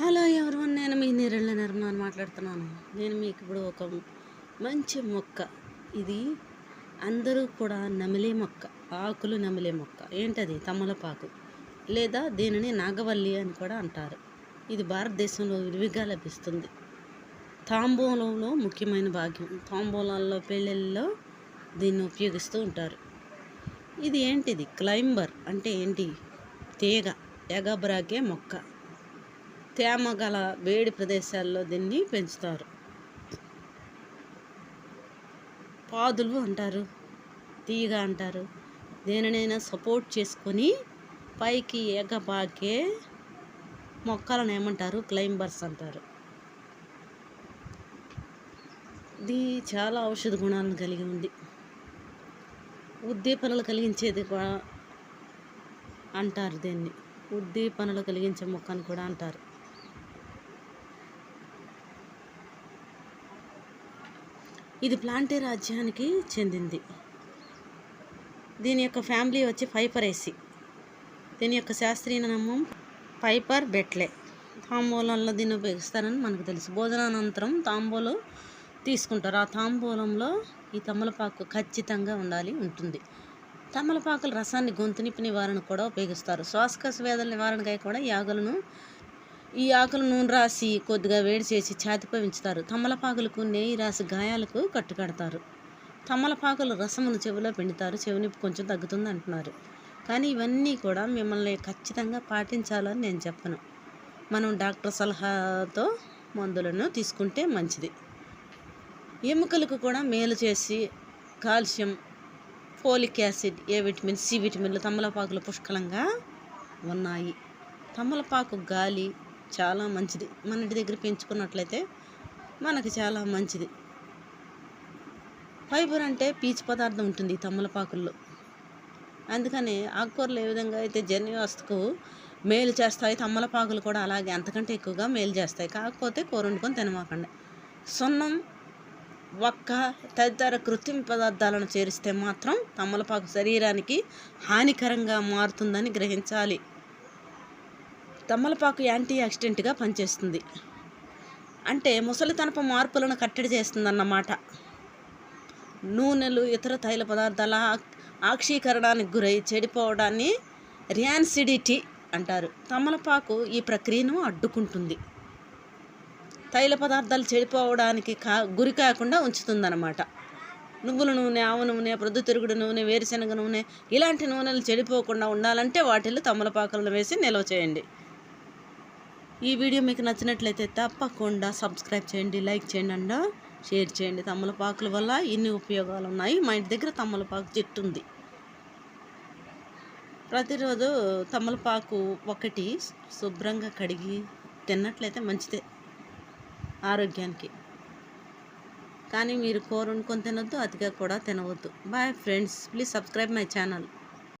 Hello everyone నేను మీ నీరెళ్ళ నిర్మలాన్ని మాట్లాడుతున్నాను. నేను మీకు ఇప్పుడు ఒక మంచి మొక్క. ఇది అందరూ కూడా నమిలే మొక్క. ఆకులు నమిలే మొక్క. ఏంటది? తమలపాకు. లేదా దీనిని నాగవల్లి అని కూడా అంటారు. ఇది భారతదేశంలో విరివిగా లభిస్తుంది. తాంబూలంలో ముఖ్యమైన భాగ్యం. తాంబూలాల్లో పెళ్ళిళ్ళలో దీన్ని ఉపయోగిస్తూ ఉంటారు. ఇది ఏంటిది? క్లైంబర్ అంటే ఏంటి? తీగ ఎగబ్రాకే మొక్క. తేమ గల వేడి ప్రదేశాల్లో దీన్ని పెంచుతారు. పాదులు అంటారు తీగ అంటారు. దేనినైనా సపోర్ట్ చేసుకొని పైకి ఎగబాకే మొక్కలను ఏమంటారు? క్లైంబర్స్ అంటారు. ఇది చాలా ఔషధ గుణాలను కలిగి ఉంది. ఉద్దీపనలు కలిగించేది కూడా అంటారు దీన్ని. ఉద్దీపనలు కలిగించే మొక్క అని కూడా అంటారు. ఇది ప్లాంటే రాజ్యానికి చెందింది. దీని యొక్క ఫ్యామిలీ వచ్చి ఫైపరేసి దీని యొక్క శాస్త్రీయ నామం పైపర్ బెట్లే. తాంబూలంలో దీన్ని ఉపయోగిస్తారని మనకు తెలుసు. భోజనానంతరం తాంబూలం తీసుకుంటారు. ఆ తాంబూలంలో ఈ తమలపాకు ఖచ్చితంగా ఉండాలి ఉంటుంది. తమలపాకుల రసాన్ని గొంతు నిప్పి నివారణ కూడా ఉపయోగిస్తారు. శ్వాసకోశ వ్యాధుల నివారణకై కూడా యాగలను ఈ ఆకులు నూనె రాసి కొద్దిగా వేడి చేసి ఛాతిపై ఉంచుతారు. తమలపాకులకు నెయ్యి రాసి గాయాలకు కట్టుకడతారు. తమలపాకులు రసమును చెవిలో పిండుతారు. చెవినొప్పి కొంచెం తగ్గుతుంది అంటున్నారు. కానీ ఇవన్నీ కూడా మిమ్మల్ని ఖచ్చితంగా పాటించాలని నేను చెప్పను. మనం డాక్టర్ సలహాతో మందులను తీసుకుంటే మంచిది. ఎముకలకు కూడా మేలు చేసి calcium folic acid A vitamin C విటమిన్లు తమలపాకులు పుష్కలంగా ఉన్నాయి. తమలపాకు గాలి చాలా మంచిది. మన ఇంటి దగ్గర పెంచుకున్నట్లయితే మనకి చాలా మంచిది. ఫైబర్ అంటే పీచు పదార్థం ఉంటుంది తమలపాకుల్లో. అందుకని ఆకుకూరలు ఏ విధంగా అయితే జన్యువస్తుకు మేలు చేస్తాయి తమ్మలపాకులు కూడా అలాగే అంతకంటే ఎక్కువగా మేలు చేస్తాయి. కాకపోతే కూర వండుకొని తినమాకండి. సున్నం ఒక్క తదితర కృత్రిమ పదార్థాలను చేరిస్తే మాత్రం తమలపాకు శరీరానికి హానికరంగా మారుతుందని గ్రహించాలి. తమలపాకు యాంటీ యాక్సిడెంట్గా పనిచేస్తుంది. అంటే ముసలితనప మార్పులను కట్టడి చేస్తుందన్నమాట. నూనెలు ఇతర తైల పదార్థాల ఆక్షీకరణానికి గురై చెడిపోవడాన్ని రియాన్సిడిటీ అంటారు. తమలపాకు ఈ ప్రక్రియను అడ్డుకుంటుంది. తైల పదార్థాలు చెడిపోవడానికి కా గురి కాకుండా ఉంచుతుందన్నమాట. నువ్వుల నూనె ఆవు నూనె ప్రొద్దుతిరుగుడు నూనె వేరుశనగ నూనె ఇలాంటి నూనెలు చెడిపోకుండా ఉండాలంటే వాటిల్లో తమలపాకులను వేసి నిల్వ చేయండి. ఈ వీడియో మీకు నచ్చినట్లయితే తప్పకుండా సబ్స్క్రైబ్ చేయండి లైక్ చేయండి అండ్ షేర్ చేయండి. తమలపాకుల వల్ల ఇన్ని ఉపయోగాలు ఉన్నాయి. మా ఇంటి దగ్గర తమలపాకు చెట్టు ఉంది. ప్రతిరోజు తమలపాకు ఒకటి శుభ్రంగా కడిగి తిన్నట్లయితే మంచిదే ఆరోగ్యానికి. కానీ మీరు కూర వండుకొని తినొద్దు అతిగా కూడా తినవద్దు. Bye friends please subscribe my channel